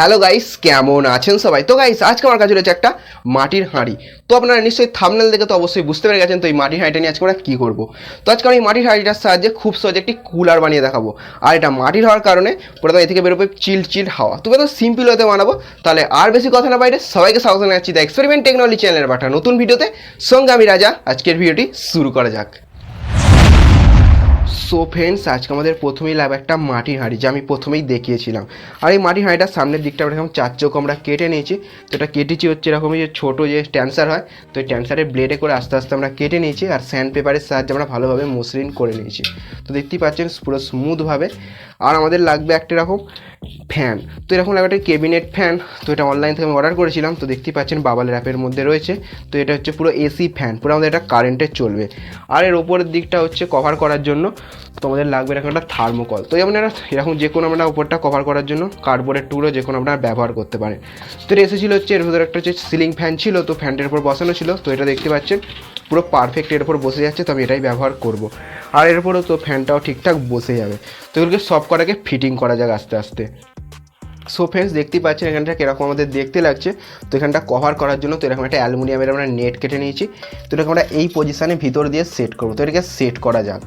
Hello guys কেমন আছেন সবাই? তো গাইস আজকে আমার কাছে রয়েছে একটা মাটির হাঁড়ি। তো আপনারা নিশ্চয়ই থামনেল দেখে তো অবশ্যই বুঝতে পেরে গেছেন তো এই মাটির হাঁড়িটা নিয়ে আজকে আমরা কী করব। তো আজকে আমি মাটির হাঁড়িটার সাহায্যে খুব সহজে একটি কুলার বানিয়ে দেখাবো। আর এটা মাটির হওয়ার কারণে পুরো এ থেকে বেরোবে চিল চিল হাওয়া। তুমি তো সিম্পল হতে বানাবো, তাহলে আর বেশি কথা না বাইরে সবাইকে স্বাগত জানাচ্ছি দ্য এক্সপেরিমেন্ট টেকনোলজি চ্যানেলের পাঠা নতুন ভিডিওতে। সঙ্গে আমি রাজা, আজকের ভিডিওটি শুরু করা যাক। সো ফ্রেন্ডস আজকে আমাদের প্রথমেই লাগবে একটা মাটির হাঁড়ি, যা আমি প্রথমেই দেখিয়েছিলাম। আর এই মাটির হাঁড়িটার সামনের দিকটা আমরা এরকম চার চোখ আমরা কেটে নিয়েছি। তো এটা কেটেছি হচ্ছে এরকমই যে ছোটো যে ট্যান্সার হয়, তো এই ট্যান্সারের ব্লেডে করে আস্তে আস্তে আমরা কেটে নিয়েছি আর স্যান্ড পেপারের সাহায্যে আমরা ভালোভাবে মসৃণ করে নিয়েছি। তো দেখতেই পাচ্ছেন, পুরো স্মুথভাবে আর আমাদের লাগবে একটা এরকম ফ্যান তো এরকম লাগবে একটা কেবিনেট ফ্যান তো এটা অনলাইন থেকে আমি অর্ডার করেছিলাম। তো দেখতেই পাচ্ছেন বাবালের অ্যাপের মধ্যে রয়েছে। তো এটা হচ্ছে পুরো এসি ফ্যান পুরো আমাদের এটা কারেন্টে চলবে। আর এর ওপরের দিকটা হচ্ছে কভার করার জন্য তো আমাদের লাগবে এরকম একটা থার্মোকল তো যেমন এরা এরকম যে কোনো আমরা উপরটা কভার করার জন্য কার্ডবোর্ডের টুলও যে কোনো আপনারা ব্যবহার করতে পারেন। তো এটা এসেছিল হচ্ছে, এর ভিতরে একটা হচ্ছে সিলিং ফ্যান ছিল, তো ফ্যানটার উপর বসানো ছিল। তো এটা দেখতে পাচ্ছেন পুরো পারফেক্ট এর উপর বসে যাচ্ছে তো আমি এটাই ব্যবহার করব। আর এর উপরেও তো ফ্যানটাও ঠিকঠাক বসে যাবে। তো এগুলোকে সব কটাকে ফিটিং করা যাক আস্তে আস্তে। সো ফ্রেন্ডস দেখতেই পাচ্ছেন এখানটা কীরকম আমাদের দেখতে লাগছে। তো এখানটা কভার করার জন্য তো এরকম একটা অ্যালুমিনিয়ামের আমরা নেট কেটে নিয়েছি। তো এটাকে আমরা এই পজিশানে ভিতর দিয়ে সেট করব। তো এটাকে সেট করা যাক।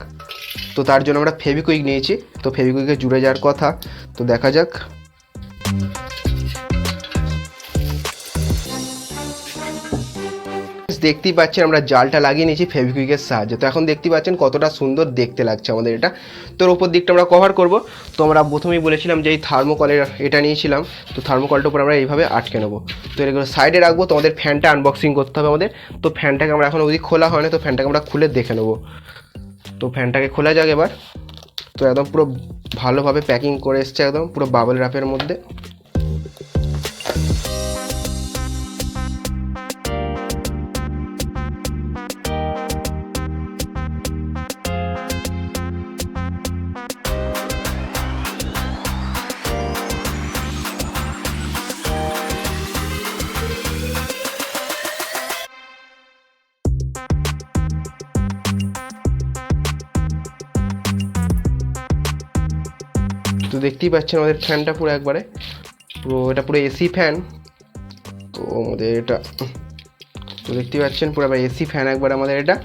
তো তার জন্য আমরা ফেভিকুইক নিয়েছি। তো ফেভিকুইকে জুড়ে যাওয়ার কথা। তো দেখা যাক। দেখতেই পাচ্ছেন আমরা জালটা লাগিয়ে নিয়েছি ফেভিকুইকের সাহায্যে। তো এখন দেখতেই পাচ্ছেন কতটা সুন্দর দেখতে লাগছে আমাদের এটা। তোর ওপর দিকটা আমরা কভার করব। তো আমরা প্রথমেই বলেছিলাম যে এই থার্মোকলের এটা নিয়েছিলাম। তো থার্মোকলটার উপর আমরা এইভাবে আটকে নেব। তো এগুলো সাইডে রাখব, তো আমাদের ফ্যানটা আনবক্সিং করতে হবে আমাদের। তো ফ্যানটাকে আমরা এখন অবধি খোলা হয়নি, তো ফ্যানটাকে আমরা খুলে দেখে নেব। তো ফ্যানটাকে খোলা যাক এবার। তো একদম পুরো ভালোভাবে প্যাকিং করে এসছে একদম, পুরো বাবল র্যাপের মধ্যে। তো দেখতেই পাচ্ছেন আমাদের ফ্যানটা পুরো একবারে। পুরো এটা পুরো এসি ফ্যান। তো আমাদের এটা, তো দেখতেই পাচ্ছেন পুরো আবার এসি ফ্যান একবার আমাদের এটা।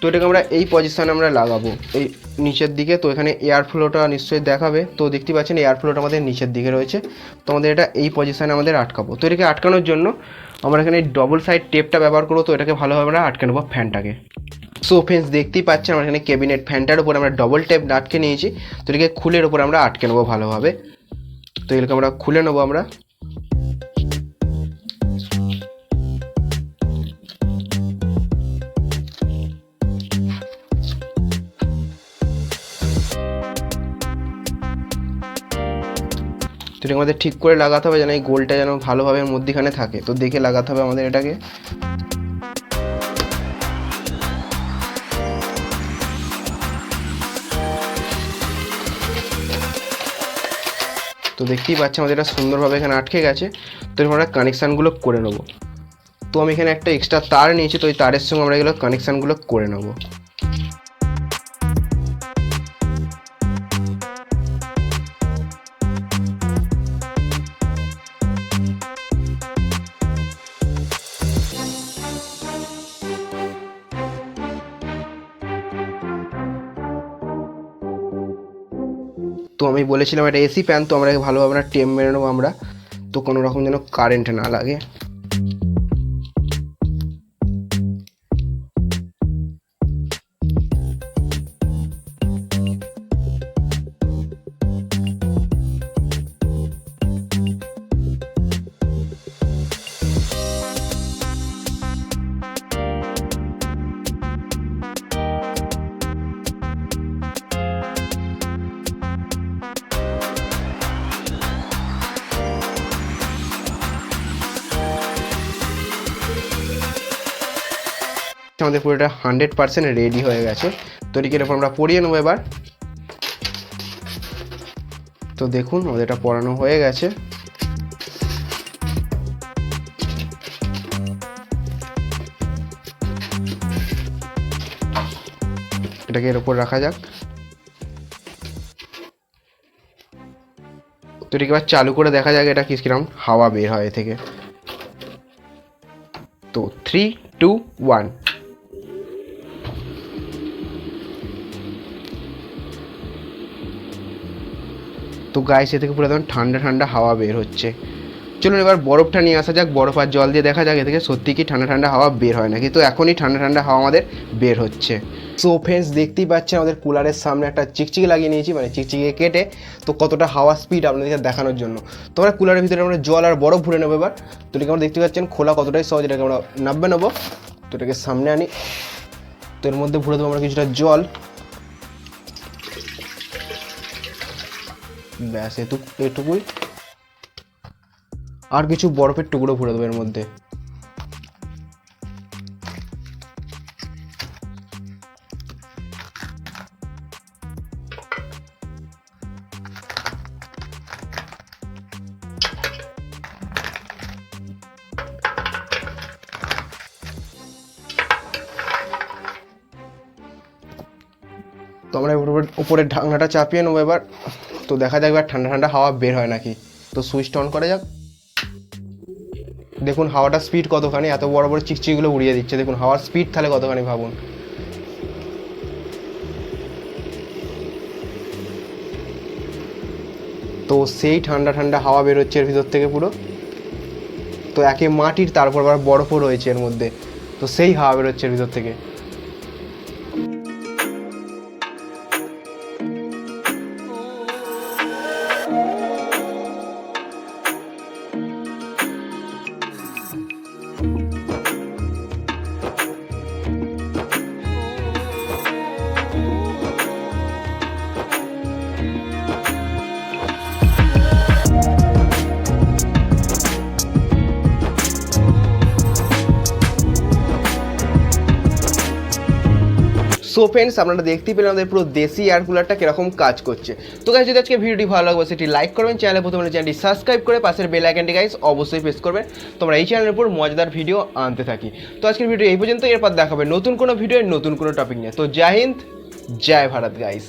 তো এটাকে আমরা এই পজিশানে আমরা লাগাবো। এই নিচের দিকে, তো এখানে এয়ার ফ্লোটা নিশ্চয়ই দেখাবে। তো দেখতেই পাচ্ছেন এয়ার ফ্লোটা আমাদের নিচের দিকে রয়েছে। তো আমাদের এটা এই পজিশানে আমাদের আটকাবো। তো এটাকে আটকানোর জন্য আমরা এখানে ডবল সাইড টেপটা ব্যবহার করব। তো এটাকে ভালোভাবে আমরা আটকে নেব ফ্যানটাকে। সো ফ্রেন্ডস দেখতেই পাচ্ছেন আমরা এখানে ক্যাবিনেট ফ্যানটার উপর আমরা ডবল টেপ আটকে নিয়েছি। তো এটাকে খুলের উপর আমরা আটকে নেব ভালোভাবে। তো এগুলোকে আমরা খুলে নেব আমরা। তো আমাদের ঠিক করে লাগাতে হবে যেন এই গোলটা যেন ভালোভাবে মধ্যিখানে থাকে। তো দেখে লাগাতে হবে আমাদের এটাকে। তো দেখতেই পাচ্ছি আমাদের এটা সুন্দরভাবে এখানে আটকে গেছে। তো আমরা কানেকশানগুলো করে নেব। তো আমি এখানে একটা এক্সট্রা তার নিয়েছি, তো ওই তারের সঙ্গে আমরা এগুলো কানেকশানগুলো করে নেব। তো আমি বলেছিলাম একটা এসি ফ্যান তো আমরা ভালোভাবে আমরা টেম মেরে নেব আমরা। তো কোনো রকম যেন কারেন্ট না লাগে। আমাদের পুরোটা হান্ড্রেড পার্সেন্ট রেডি হয়ে গেছে। তো এটিকে এরপর আমরা পরিয়ে নেব এবার। তো দেখুন আমাদের এটা পড়ানো হয়ে গেছে। এটাকে এর উপর রাখা যাক। তো এটাকে এবার চালু করে দেখা যাক এটা কীরকম হাওয়া বের হয় থেকে। তো থ্রি টু ওয়ান তো গায়ে সে থেকে পুরো একদম ঠান্ডা ঠান্ডা হাওয়া বের হচ্ছে। চলুন এবার বরফটা নিয়ে আসা যাক বরফ আর জল দিয়ে দেখা যাক, এ থেকে সত্যি কি ঠান্ডা ঠান্ডা হাওয়া বের হয় না কিন্তু এখনই ঠান্ডা ঠান্ডা হাওয়া আমাদের বের হচ্ছে। সো ফ্রেন্ডস দেখতেই পাচ্ছেন আমাদের কুলারের সামনে একটা চিকচিকি লাগিয়ে নিয়েছি মানে চিকচিকি কেটে, তো কতটা হাওয়া স্পিড আপনাদেরকে দেখানোর জন্য। তো আমরা কুলারের ভিতরে আমরা জল আর বরফ ভরে নেব এবার। তো এটাকে আমরা দেখতে পাচ্ছেন, খোলা কতটাই সহজ, এটাকে আমরা নাববে নেব। তো এটাকে সামনে আনি। তো এর মধ্যে ভরে দেবো আমরা কিছুটা জল। ব্যাস, এটুক, এটুকুই। আর কিছু বরফের টুকরো ভরে দেবো এর মধ্যে। তো আমরা উপরে- ঢাকনাটা চাপিয়ে নেব এবার। তো দেখা যাক এবার ঠান্ডা ঠান্ডা হাওয়া বের হয় নাকি। তো সুইচটা অন করা যাক। দেখুন হাওয়াটা স্পিড কতখানি, এত বড় বড় চিকচিগুলো উড়িয়ে দিচ্ছে। দেখুন হাওয়ার স্পিড তাহলে কতখানি ভাবুন। তো সেই ঠান্ডা ঠান্ডা হাওয়া বেরোচ্ছে এর ভিতর থেকে পুরো। তো একে মাটির তারপর আবার বরফও রয়েছে এর মধ্যে। তো সেই হাওয়া বেরোচ্ছে এর ভিতর থেকে। সো ফ্রেন্ডস আপনারা দেখতেই পেলেন আমাদের পুরো দেশি এয়ার কুলারটা কীরকম কাজ করছে। তো গাইজ যদি আজকে ভিডিওটি ভালো লাগবে সেটি লাইক করবেন। চ্যানেলে প্রথমে চ্যানেলটি সাবস্ক্রাইব করে পাশের বেল আইকনটি গাইজ অবশ্যই প্রেস করবেন। তোমরা এই চ্যানেলের উপর মজাদার ভিডিও আনতে থাকি। তো আজকের ভিডিও এই পর্যন্ত, এরপর দেখাবে নতুন কোনো ভিডিও নতুন কোনো টপিক নিয়ে। তো জয় হিন্দ, জয় ভারত গাইস